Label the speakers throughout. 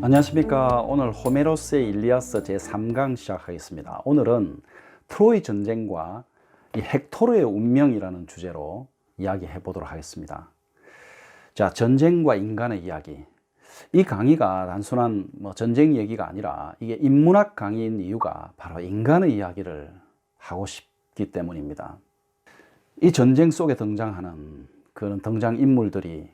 Speaker 1: 안녕하십니까. 오늘 호메로스의 일리아스 제3강 시작하겠습니다. 오늘은 트로이 전쟁과 이 헥토르의 운명이라는 주제로 이야기해 보도록 하겠습니다. 자, 전쟁과 인간의 이야기. 이 강의가 단순한 뭐 전쟁 얘기가 아니라 이게 인문학 강의인 이유가 바로 인간의 이야기를 하고 싶기 때문입니다. 이 전쟁 속에 등장하는 그런 등장 인물들이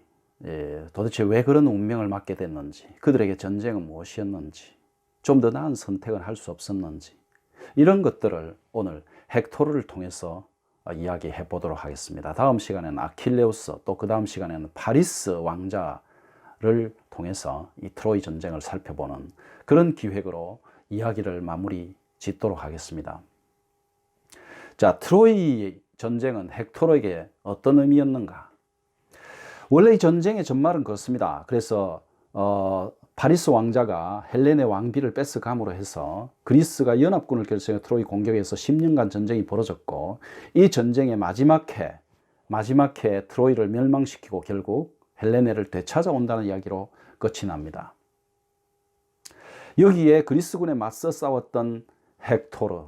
Speaker 1: 예, 도대체 왜 그런 운명을 맞게 됐는지, 그들에게 전쟁은 무엇이었는지, 좀 더 나은 선택을 할수 없었는지, 이런 것들을 오늘 헥토르를 통해서 이야기해 보도록 하겠습니다. 다음 시간에는 아킬레우스, 또 그 다음 시간에는 파리스 왕자를 통해서 이 트로이 전쟁을 살펴보는 그런 기획으로 이야기를 마무리 짓도록 하겠습니다. 자, 트로이 전쟁은 헥토르에게 어떤 의미였는가? 원래 이 전쟁의 전말은 그렇습니다. 그래서 어, 파리스 왕자가 헬렌의 왕비를 뺏어감으로 해서 그리스가 연합군을 결성해 트로이 공격에서 10년간 전쟁이 벌어졌고 이 전쟁의 마지막 해 마지막 해 트로이를 멸망시키고 결국 헬레네를 되찾아온다는 이야기로 끝이 납니다. 여기에 그리스군에 맞서 싸웠던 헥토르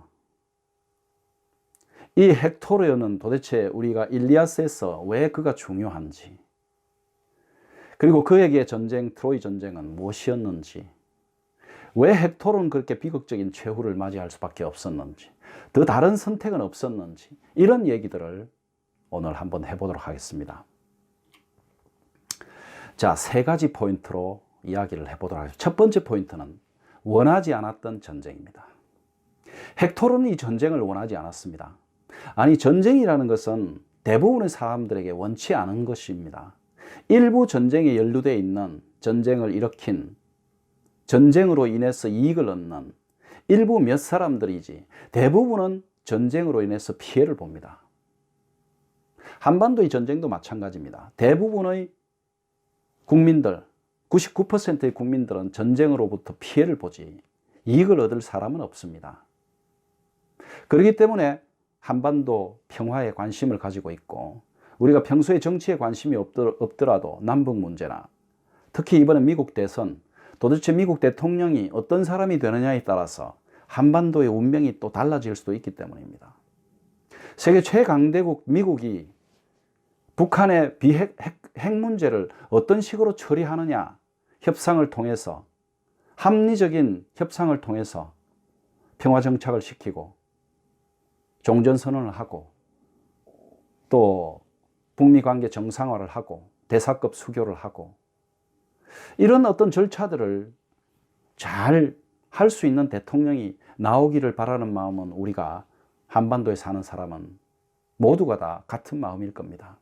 Speaker 1: 이 헥토르는 도대체 우리가 일리아스에서 왜 그가 중요한지 그리고 그에게 전쟁, 트로이 전쟁은 무엇이었는지, 왜 헥토르는 그렇게 비극적인 최후를 맞이할 수밖에 없었는지, 더 다른 선택은 없었는지, 이런 얘기들을 오늘 한번 해보도록 하겠습니다. 자, 세 가지 포인트로 이야기를 해보도록 하겠습니다. 첫 번째 포인트는 원하지 않았던 전쟁입니다. 헥토르는 이 전쟁을 원하지 않았습니다. 아니, 전쟁이라는 것은 대부분의 사람들에게 원치 않은 것입니다. 일부 전쟁에 연루되어 있는 전쟁을 일으킨 전쟁으로 인해서 이익을 얻는 일부 몇 사람들이지 대부분은 전쟁으로 인해서 피해를 봅니다. 한반도의 전쟁도 마찬가지입니다. 대부분의 국민들, 99%의 국민들은 전쟁으로부터 피해를 보지 이익을 얻을 사람은 없습니다. 그렇기 때문에 한반도 평화에 관심을 가지고 있고 우리가 평소에 정치에 관심이 없더라도 남북 문제나 특히 이번에 미국 대선 도대체 미국 대통령이 어떤 사람이 되느냐에 따라서 한반도의 운명이 또 달라질 수도 있기 때문입니다. 세계 최강대국 미국이 북한의 비핵 핵, 핵 문제를 어떤 식으로 처리하느냐 협상을 통해서 합리적인 협상을 통해서 평화 정착을 시키고 종전 선언을 하고 또 북미 관계 정상화를 하고 대사급 수교를 하고 이런 어떤 절차들을 잘 할 수 있는 대통령이 나오기를 바라는 마음은 우리가 한반도에 사는 사람은 모두가 다 같은 마음일 겁니다.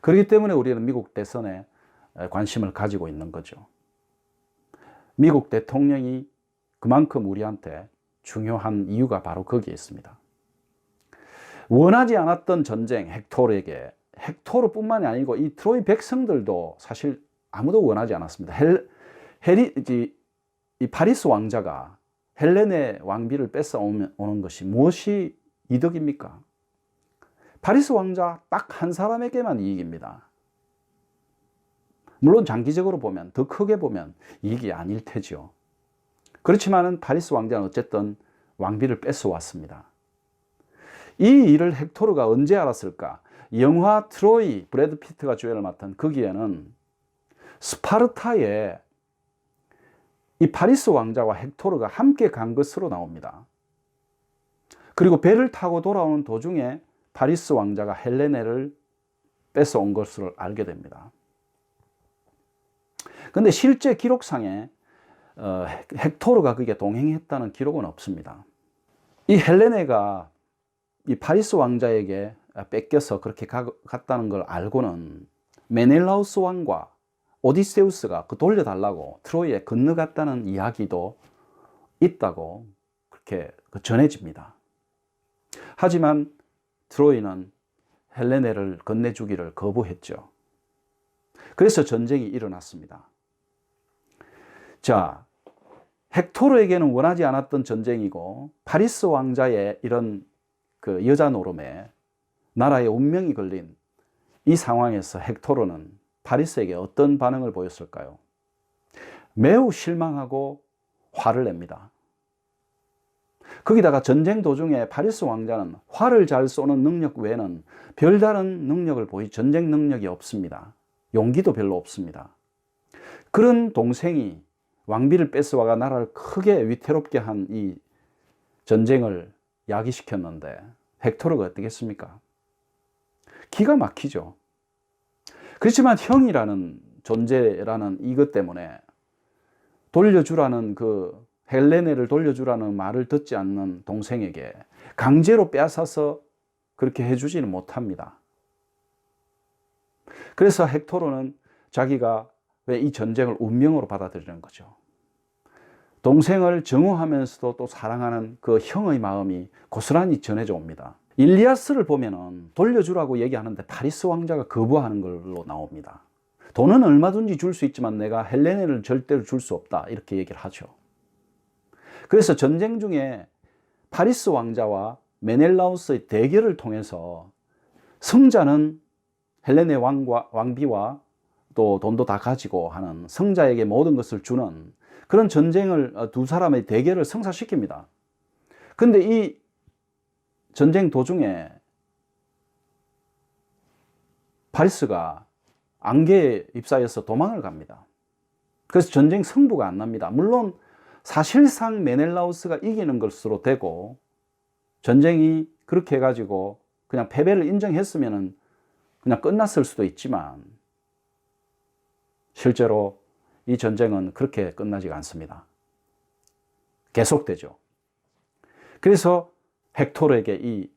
Speaker 1: 그렇기 때문에 우리는 미국 대선에 관심을 가지고 있는 거죠. 미국 대통령이 그만큼 우리한테 중요한 이유가 바로 거기에 있습니다. 원하지 않았던 전쟁 헥토르에게 헥토르뿐만이 아니고 이 트로이 백성들도 사실 아무도 원하지 않았습니다. 헬, 헬이 이 파리스 왕자가 헬렌의 왕비를 뺏어 오는 것이 무엇이 이득입니까? 파리스 왕자 딱 한 사람에게만 이익입니다. 물론 장기적으로 보면 더 크게 보면 이익이 아닐 테죠. 그렇지만은 파리스 왕자는 어쨌든 왕비를 뺏어 왔습니다. 이 일을 헥토르가 언제 알았을까? 영화 트로이 브래드 피트가 주연을 맡은 거기에는 스파르타에 이 파리스 왕자와 헥토르가 함께 간 것으로 나옵니다. 그리고 배를 타고 돌아오는 도중에 파리스 왕자가 헬레네를 뺏어온 것을 알게 됩니다. 근데 실제 기록상에 어, 헥토르가 그게 동행했다는 기록은 없습니다. 이 헬레네가 이 파리스 왕자에게 뺏겨서 그렇게 가, 갔다는 걸 알고는 메넬라우스 왕과 오디세우스가 그 돌려달라고 트로이에 건너갔다는 이야기도 있다고 그렇게 그 전해집니다. 하지만 트로이는 헬레네를 건네주기를 거부했죠. 그래서 전쟁이 일어났습니다. 자, 헥토르에게는 원하지 않았던 전쟁이고 파리스 왕자의 이런 그 여자 노름에 나라의 운명이 걸린 이 상황에서 헥토르는 파리스에게 어떤 반응을 보였을까요? 매우 실망하고 화를 냅니다. 거기다가 전쟁 도중에 파리스 왕자는 활을 잘 쏘는 능력 외에는 별다른 능력을 보이 전쟁 능력이 없습니다. 용기도 별로 없습니다. 그런 동생이 왕비를 뺏어와가 나라를 크게 위태롭게 한 이 전쟁을 야기시켰는데 헥토르가 어떻겠습니까? 기가 막히죠. 그렇지만 형이라는 존재라는 이것 때문에 돌려주라는 그 헬레네를 돌려주라는 말을 듣지 않는 동생에게 강제로 빼앗아서 그렇게 해주지는 못합니다. 그래서 헥토르는 자기가 왜 이 전쟁을 운명으로 받아들이는 거죠. 동생을 정오하면서도 또 사랑하는 그 형의 마음이 고스란히 전해져 옵니다. 일리아스를 보면은 돌려주라고 얘기하는데 파리스 왕자가 거부하는 걸로 나옵니다. 돈은 얼마든지 줄 수 있지만 내가 헬레네를 절대로 줄 수 없다. 이렇게 얘기를 하죠. 그래서 전쟁 중에 파리스 왕자와 메넬라우스의 대결을 통해서 성자는 헬레네 왕과, 왕비와 또 돈도 다 가지고 하는 성자에게 모든 것을 주는 그런 전쟁을 어, 두 사람의 대결을 성사시킵니다. 근데 이 전쟁 도중에 파리스가 안개에 입사해서 도망을 갑니다. 그래서 전쟁 승부가 안 납니다. 물론 사실상 메넬라우스가 이기는 것으로 되고 전쟁이 그렇게 해가지고 그냥 패배를 인정했으면 그냥 끝났을 수도 있지만 실제로 이 전쟁은 그렇게 끝나지가 않습니다. 계속되죠. 그래서 헥토르에게 이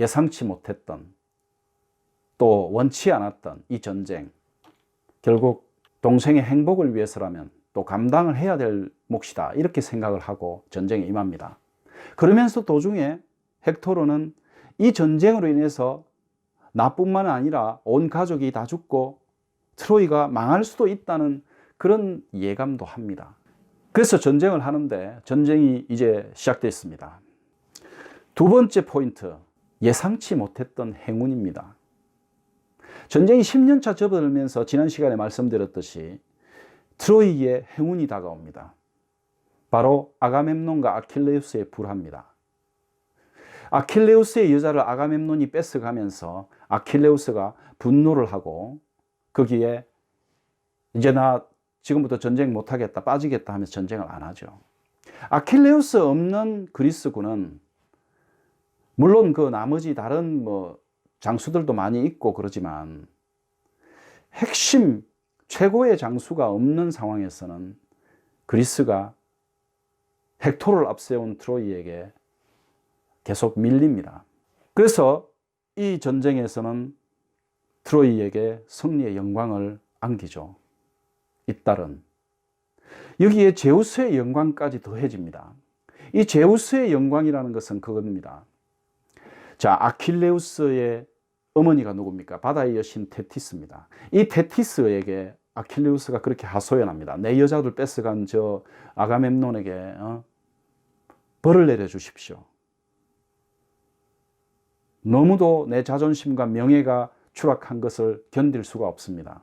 Speaker 1: 예상치 못했던 또 원치 않았던 이 전쟁 결국 동생의 행복을 위해서라면 또 감당을 해야 될 몫이다 이렇게 생각을 하고 전쟁에 임합니다. 그러면서 도중에 헥토르는 이 전쟁으로 인해서 나뿐만 아니라 온 가족이 다 죽고 트로이가 망할 수도 있다는 그런 예감도 합니다. 그래서 전쟁을 하는데 전쟁이 이제 시작됐습니다. 두 번째 포인트, 예상치 못했던 행운입니다. 전쟁이 10년차 접어들면서 지난 시간에 말씀드렸듯이 트로이에 행운이 다가옵니다. 바로 아가멤논과 아킬레우스의 불화입니다. 아킬레우스의 여자를 아가멤논이 뺏어가면서 아킬레우스가 분노를 하고 거기에 이제 나 지금부터 전쟁 못하겠다, 빠지겠다 하면서 전쟁을 안 하죠. 아킬레우스 없는 그리스군은 물론 그 나머지 다른 뭐 장수들도 많이 있고 그러지만 핵심 최고의 장수가 없는 상황에서는 그리스가 헥토를 앞세운 트로이에게 계속 밀립니다. 그래서 이 전쟁에서는 트로이에게 승리의 영광을 안기죠. 잇따른 여기에 제우스의 영광까지 더해집니다. 이 제우스의 영광이라는 것은 그겁니다. 자, 아킬레우스의 어머니가 누굽니까? 바다의 여신 테티스입니다. 이 테티스에게 아킬레우스가 그렇게 하소연합니다. 내 여자들 뺏어간 저 아가멤논에게 어? 벌을 내려 주십시오. 너무도 내 자존심과 명예가 추락한 것을 견딜 수가 없습니다.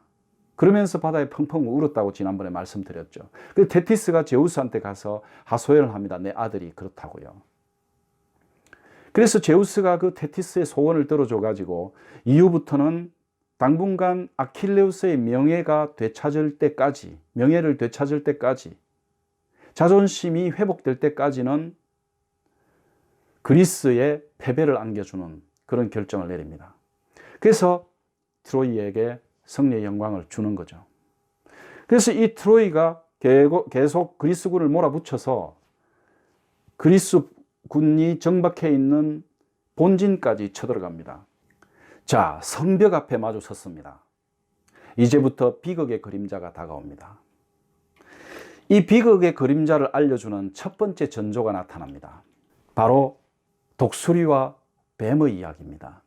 Speaker 1: 그러면서 바다에 펑펑 울었다고 지난번에 말씀드렸죠. 그 테티스가 제우스한테 가서 하소연을 합니다. 내 아들이 그렇다고요. 그래서 제우스가 그 테티스의 소원을 들어줘 가지고 이후부터는 당분간 아킬레우스의 명예가 되찾을 때까지 명예를 되찾을 때까지 자존심이 회복될 때까지는 그리스의 패배를 안겨주는 그런 결정을 내립니다. 그래서 트로이에게 승리의 영광을 주는 거죠. 그래서 이 트로이가 계속 그리스군을 몰아붙여서 그리스 군이 정박해 있는 본진까지 쳐들어갑니다. 자, 성벽 앞에 마주 섰습니다. 이제부터 비극의 그림자가 다가옵니다. 이 비극의 그림자를 알려주는 첫 번째 전조가 나타납니다. 바로 독수리와 뱀의 이야기입니다.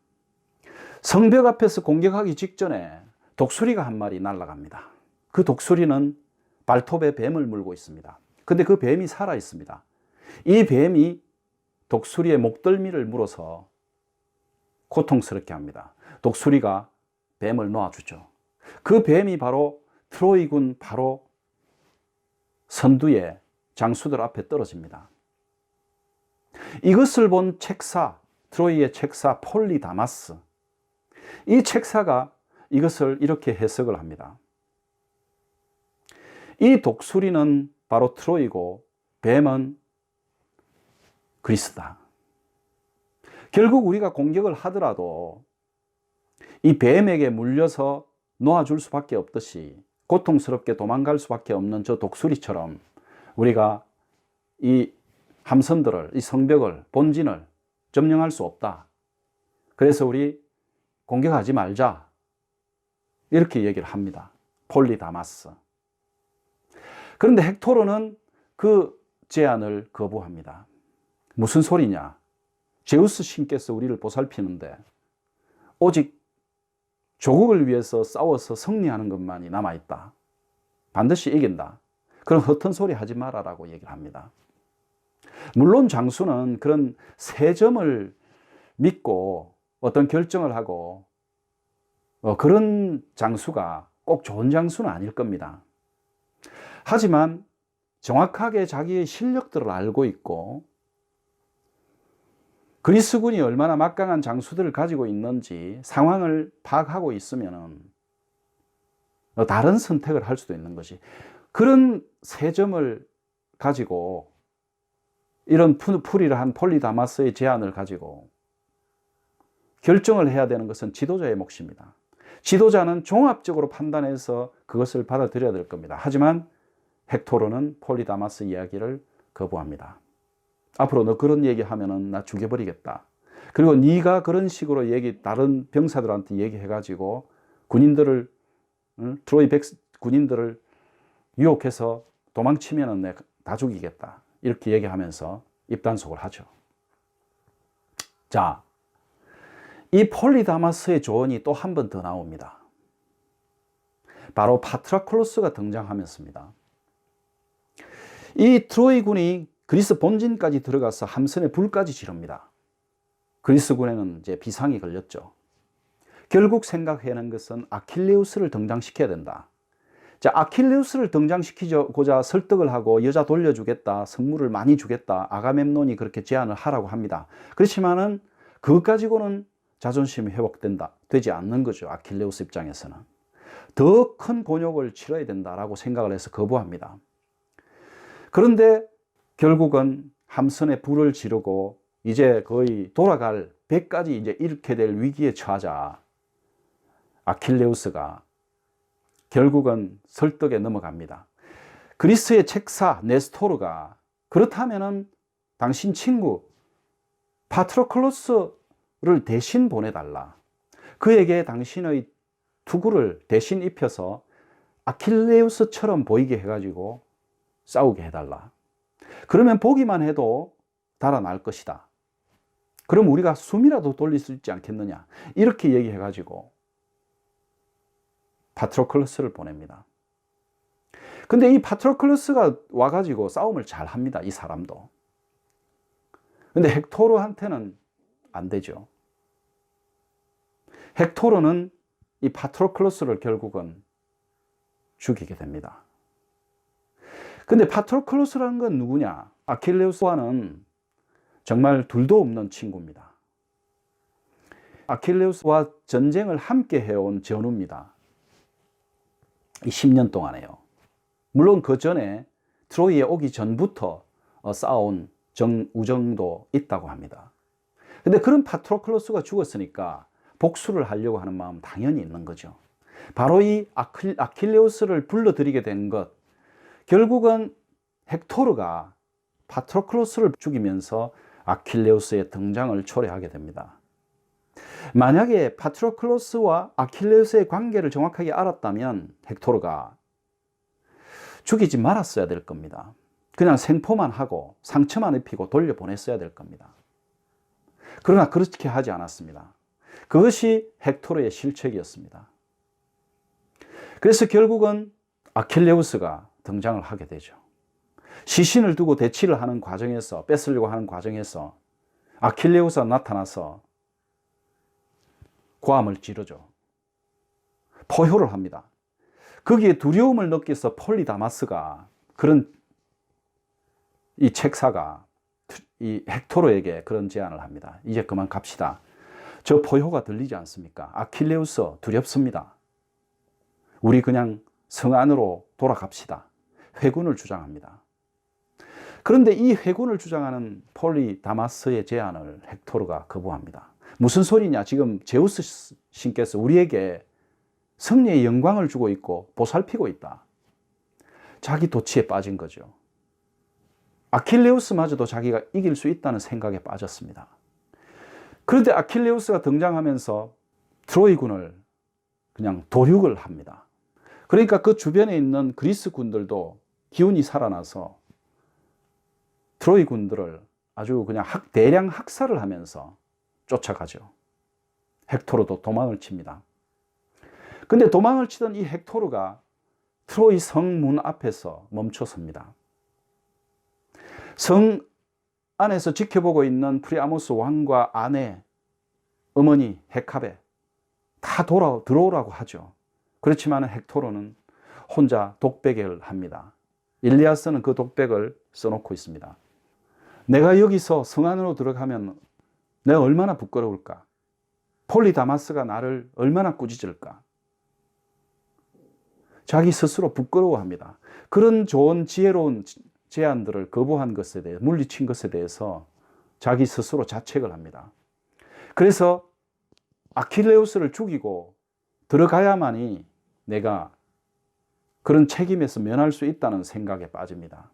Speaker 1: 성벽 앞에서 공격하기 직전에 독수리가 한 마리 날아갑니다. 그 독수리는 발톱에 뱀을 물고 있습니다. 근데 그 뱀이 살아 있습니다. 이 뱀이 독수리의 목덜미를 물어서 고통스럽게 합니다. 독수리가 뱀을 놓아주죠. 그 뱀이 바로 트로이군 바로 선두에 장수들 앞에 떨어집니다. 이것을 본 책사, 트로이의 책사 폴리다마스. 이 책사가 이것을 이렇게 해석을 합니다. 이 독수리는 바로 트로이고 뱀은 그리스다. 결국 우리가 공격을 하더라도 이 뱀에게 물려서 놓아줄 수밖에 없듯이 고통스럽게 도망갈 수밖에 없는 저 독수리처럼 우리가 이 함선들을, 이 성벽을, 본진을 점령할 수 없다. 그래서 우리 공격하지 말자. 이렇게 얘기를 합니다. 폴리다마스. 그런데 헥토르는 그 제안을 거부합니다. 무슨 소리냐? 제우스 신께서 우리를 보살피는데 오직 조국을 위해서 싸워서 승리하는 것만이 남아있다. 반드시 이긴다. 그런 허튼 소리 하지 마라라고 얘기를 합니다. 물론 장수는 그런 세 점을 믿고 어떤 결정을 하고 어, 그런 장수가 꼭 좋은 장수는 아닐 겁니다. 하지만 정확하게 자기의 실력들을 알고 있고 그리스군이 얼마나 막강한 장수들을 가지고 있는지 상황을 파악하고 있으면 다른 선택을 할 수도 있는 것이 그런 세 점을 가지고 이런 풀이를 한 폴리다마스의 제안을 가지고 결정을 해야 되는 것은 지도자의 몫입니다. 지도자는 종합적으로 판단해서 그것을 받아들여야 될 겁니다. 하지만 헥토르는 폴리다마스 이야기를 거부합니다. 앞으로 너 그런 얘기 하면은 나 죽여버리겠다. 그리고 네가 그런 식으로 얘기 다른 병사들한테 얘기해가지고 군인들을 응? 트로이 백 군인들을 유혹해서 도망치면은 내가 다 죽이겠다. 이렇게 얘기하면서 입단속을 하죠. 자, 이 폴리다마스의 조언이 또 한 번 더 나옵니다. 바로 파트라클로스가 등장하면서입니다. 이 트로이 군이 그리스 본진까지 들어가서 함선에 불까지 지릅니다. 그리스군에는 이제 비상이 걸렸죠. 결국 생각해낸 것은 아킬레우스를 등장시켜야 된다. 자, 아킬레우스를 등장시키고자 설득을 하고 여자 돌려주겠다, 선물을 많이 주겠다, 아가멤논이 그렇게 제안을 하라고 합니다. 그렇지만은 그것 가지고는 자존심이 회복된다, 되지 않는 거죠. 아킬레우스 입장에서는. 더 큰 곤욕을 치러야 된다라고 생각을 해서 거부합니다. 그런데 결국은 함선에 불을 지르고 이제 거의 돌아갈 배까지 이제 잃게 될 위기에 처하자 아킬레우스가 결국은 설득에 넘어갑니다. 그리스의 책사 네스토르가 그렇다면은 당신 친구 파트로클로스 를 대신 보내달라. 그에게 당신의 투구를 대신 입혀서 아킬레우스처럼 보이게 해가지고 싸우게 해달라. 그러면 보기만 해도 달아날 것이다. 그럼 우리가 숨이라도 돌릴 수 있지 않겠느냐. 이렇게 얘기해가지고 파트로클러스를 보냅니다. 근데 이 파트로클러스가 와가지고 싸움을 잘 합니다. 이 사람도. 근데 헥토르한테는 안 되죠. 헥토르는 이 파트로클러스를 결국은 죽이게 됩니다. 근데 파트로클로스라는 건 누구냐? 아킬레우스와는 정말 둘도 없는 친구입니다. 아킬레우스와 전쟁을 함께 해온 전우입니다. 이 10년 동안에요. 물론 그 전에 트로이에 오기 전부터 어, 쌓아온 정, 우정도 있다고 합니다. 근데 그런 파트로클로스가 죽었으니까 복수를 하려고 하는 마음 당연히 있는 거죠. 바로 이 아킬, 아킬레우스를 불러들이게 된 것, 결국은 헥토르가 파트로클로스를 죽이면서 아킬레우스의 등장을 초래하게 됩니다. 만약에 파트로클로스와 아킬레우스의 관계를 정확하게 알았다면 헥토르가 죽이지 말았어야 될 겁니다. 그냥 생포만 하고 상처만 입히고 돌려보냈어야 될 겁니다. 그러나 그렇게 하지 않았습니다. 그것이 헥토르의 실책이었습니다. 그래서 결국은 아킬레우스가 등장을 하게 되죠. 시신을 두고 대치를 하는 과정에서 뺏으려고 하는 과정에서 아킬레우스가 나타나서 고함을 지르죠. 포효를 합니다. 거기에 두려움을 느껴서 폴리다마스가 그런 이 책사가 이 헥토르에게 그런 제안을 합니다. 이제 그만 갑시다. 저 포효가 들리지 않습니까? 아킬레우스 두렵습니다. 우리 그냥 성 안으로 돌아갑시다. 회군을 주장합니다. 그런데 이 회군을 주장하는 폴리다마스의 제안을 헥토르가 거부합니다. 무슨 소리냐? 지금 제우스 신께서 우리에게 승리의 영광을 주고 있고 보살피고 있다. 자기 도치에 빠진 거죠. 아킬레우스마저도 자기가 이길 수 있다는 생각에 빠졌습니다. 그런데 아킬레우스가 등장하면서 트로이군을 그냥 도륙을 합니다. 그러니까 그 주변에 있는 그리스 군들도 기운이 살아나서 트로이 군들을 아주 그냥 학, 대량 학살을 하면서 쫓아가죠. 헥토르도 도망을 칩니다. 근데 도망을 치던 이 헥토르가 트로이 성문 앞에서 멈춰섭니다. 성 안에서 지켜보고 있는 프리아모스 왕과 아내, 어머니 헤카베 다 돌아 들어오라고 하죠. 그렇지만 헥토르는 혼자 독백을 합니다. 일리아스는 그 독백을 써놓고 있습니다. 내가 여기서 성 안으로 들어가면 내가 얼마나 부끄러울까? 폴리다마스가 나를 얼마나 꾸짖을까? 자기 스스로 부끄러워합니다. 그런 좋은 지혜로운 제안들을 거부한 것에 대해 물리친 것에 대해서 자기 스스로 자책을 합니다. 그래서 아킬레우스를 죽이고 들어가야만이 내가 그런 책임에서 면할 수 있다는 생각에 빠집니다.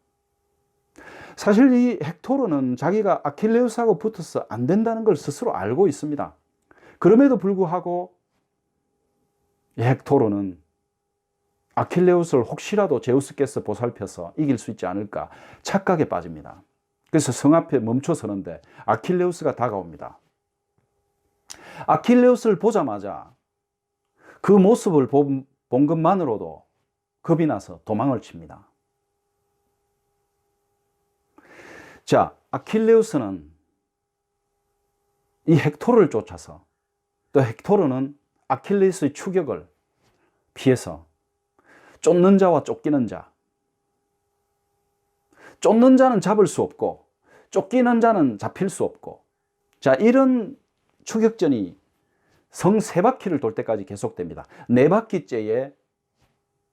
Speaker 1: 사실 이 헥토르는 자기가 아킬레우스하고 붙어서 안 된다는 걸 스스로 알고 있습니다. 그럼에도 불구하고 헥토르는 아킬레우스를 혹시라도 제우스께서 보살펴서 이길 수 있지 않을까 착각에 빠집니다. 그래서 성 앞에 멈춰 서는데 아킬레우스가 다가옵니다. 아킬레우스를 보자마자 그 모습을 본, 본 것만으로도 겁이 나서 도망을 칩니다. 자, 아킬레우스는 이 헥토르를 쫓아서 또 헥토르는 아킬레우스의 추격을 피해서 쫓는 자와 쫓기는 자. 쫓는 자는 잡을 수 없고 쫓기는 자는 잡힐 수 없고 자, 이런 추격전이 성 세 바퀴를 돌 때까지 계속됩니다. 네 바퀴째에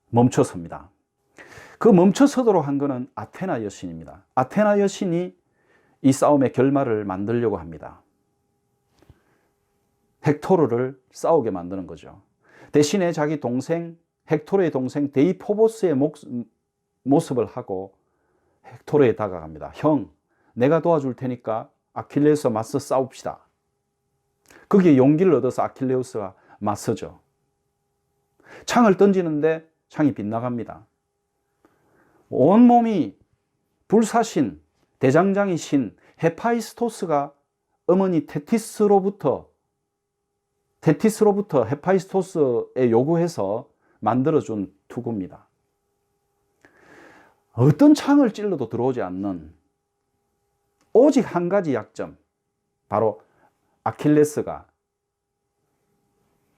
Speaker 1: 멈춰섭니다. 그 멈춰서도록 한 것은 아테나 여신입니다. 아테나 여신이 이 싸움의 결말을 만들려고 합니다. 헥토르를 싸우게 만드는 거죠. 대신에 자기 동생 헥토르의 동생 데이포보스의 모습을 하고 헥토르에 다가갑니다. 형, 내가 도와줄 테니까 아킬레우스 맞서 싸웁시다. 거기에 용기를 얻어서 아킬레우스가 맞서죠. 창을 던지는데 창이 빗나갑니다. 온몸이 불사신, 대장장이 신 헤파이스토스가 어머니 테티스로부터 테티스로부터 헤파이스토스에 요구해서 만들어준 투구입니다. 어떤 창을 찔러도 들어오지 않는 오직 한 가지 약점, 바로 아킬레스가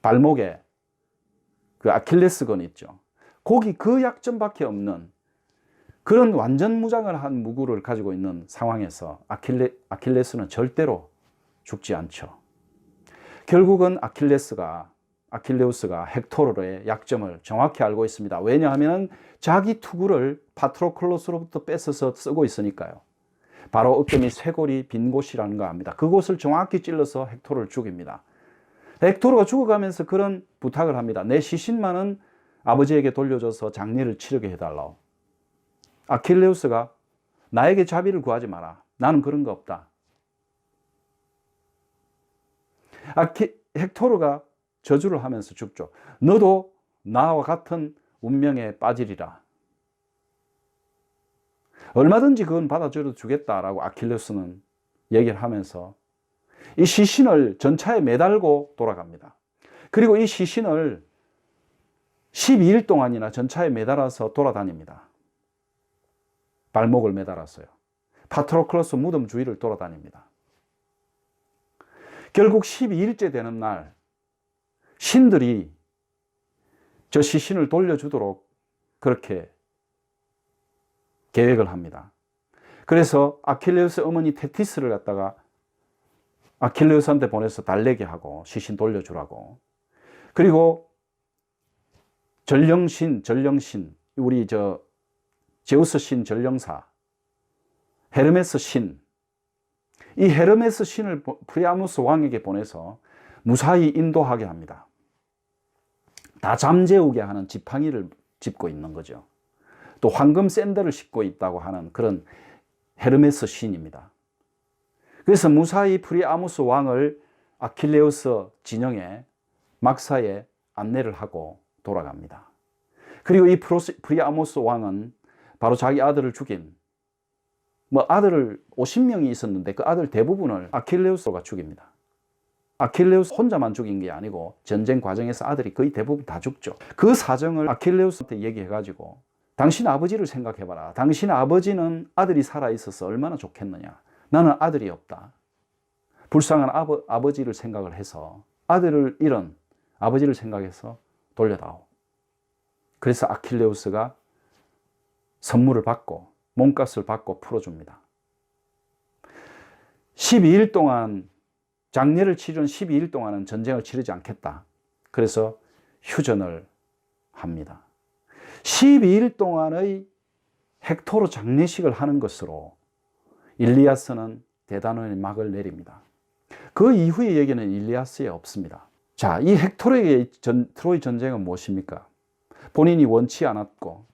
Speaker 1: 발목에 그 아킬레스건 있죠. 거기 그 약점밖에 없는 그런 완전 무장을 한 무구를 가지고 있는 상황에서 아킬레, 아킬레스는 절대로 죽지 않죠. 결국은 아킬레스가 아킬레우스가 헥토르의 약점을 정확히 알고 있습니다. 왜냐하면 자기 투구를 파트로클로스로부터 뺏어서 쓰고 있으니까요. 바로 어깨 쇄골이 빈 곳이라는 거 압니다. 그곳을 정확히 찔러서 헥토르를 죽입니다. 헥토르가 죽어가면서 그런 부탁을 합니다. 내 시신만은 아버지에게 돌려줘서 장례를 치르게 해달라. 아킬레우스가 나에게 자비를 구하지 마라. 나는 그런 거 없다. 아키, 헥토르가 저주를 하면서 죽죠. 너도 나와 같은 운명에 빠지리라. 얼마든지 그건 받아줘도 주겠다라고 아킬레스는 얘기를 하면서 이 시신을 전차에 매달고 돌아갑니다. 그리고 이 시신을 12일 동안이나 전차에 매달아서 돌아다닙니다. 발목을 매달았어요. 파트로클로스 무덤 주위를 돌아다닙니다. 결국 12일째 되는 날 신들이 저 시신을 돌려주도록 그렇게 계획을 합니다. 그래서 아킬레우스 어머니 테티스를 갖다가 아킬레우스한테 보내서 달래게 하고 시신 돌려주라고. 그리고 전령신, 전령신, 우리 저 제우스 신 전령사, 헤르메스 신, 이 헤르메스 신을 프리아무스 왕에게 보내서 무사히 인도하게 합니다. 다 잠재우게 하는 지팡이를 짚고 있는 거죠. 또 황금 샌들을 신고 있다고 하는 그런 헤르메스 신입니다. 그래서 무사히 프리아무스 왕을 아킬레우스 진영에 막사에 안내를 하고 돌아갑니다. 그리고 이 프리아모스 왕은 바로 자기 아들을 죽인 뭐 아들을 50명이 있었는데 그 아들 대부분을 아킬레우스가 죽입니다. 아킬레우스 혼자만 죽인 게 아니고 전쟁 과정에서 아들이 거의 대부분 다 죽죠. 그 사정을 아킬레우스한테 얘기해가지고 당신 아버지를 생각해봐라. 당신 아버지는 아들이 살아있어서 얼마나 좋겠느냐. 나는 아들이 없다. 불쌍한 아버, 아버지를 생각을 해서 아들을 잃은 아버지를 생각해서 돌려다오. 그래서 아킬레우스가 선물을 받고 몸값을 받고 풀어줍니다. 12일 동안 장례를 치른 12일 동안은 전쟁을 치르지 않겠다. 그래서 휴전을 합니다. 12일 동안의 헥토르 장례식을 하는 것으로 일리아스는 대단원의 막을 내립니다. 그 이후의 얘기는 일리아스에 없습니다. 자, 이 헥토르의 전, 트로이 전쟁은 무엇입니까? 본인이 원치 않았고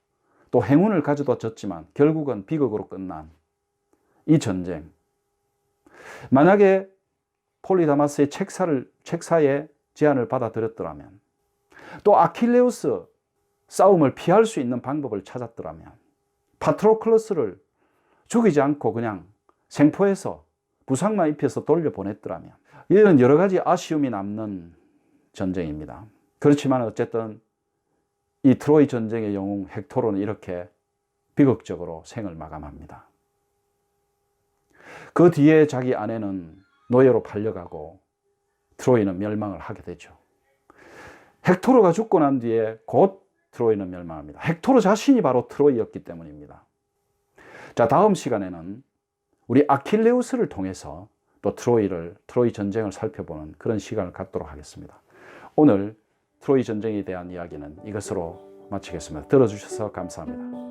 Speaker 1: 또 행운을 가져다 줬지만 결국은 비극으로 끝난 이 전쟁. 만약에 폴리다마스의 책사를, 책사의 제안을 받아들였더라면 또 아킬레우스 싸움을 피할 수 있는 방법을 찾았더라면 파트로클러스를 죽이지 않고 그냥 생포해서 부상만 입혀서 돌려보냈더라면 이런 여러 가지 아쉬움이 남는 전쟁입니다. 그렇지만 어쨌든 이 트로이 전쟁의 영웅 헥토르는 이렇게 비극적으로 생을 마감합니다. 그 뒤에 자기 아내는 노예로 팔려가고 트로이는 멸망을 하게 되죠. 헥토르가 죽고 난 뒤에 곧 트로이는 멸망합니다. 헥토르 자신이 바로 트로이였기 때문입니다. 자, 다음 시간에는 우리 아킬레우스를 통해서 또 트로이를, 트로이 전쟁을 살펴보는 그런 시간을 갖도록 하겠습니다. 오늘 트로이 전쟁에 대한 이야기는 이것으로 마치겠습니다. 들어주셔서 감사합니다.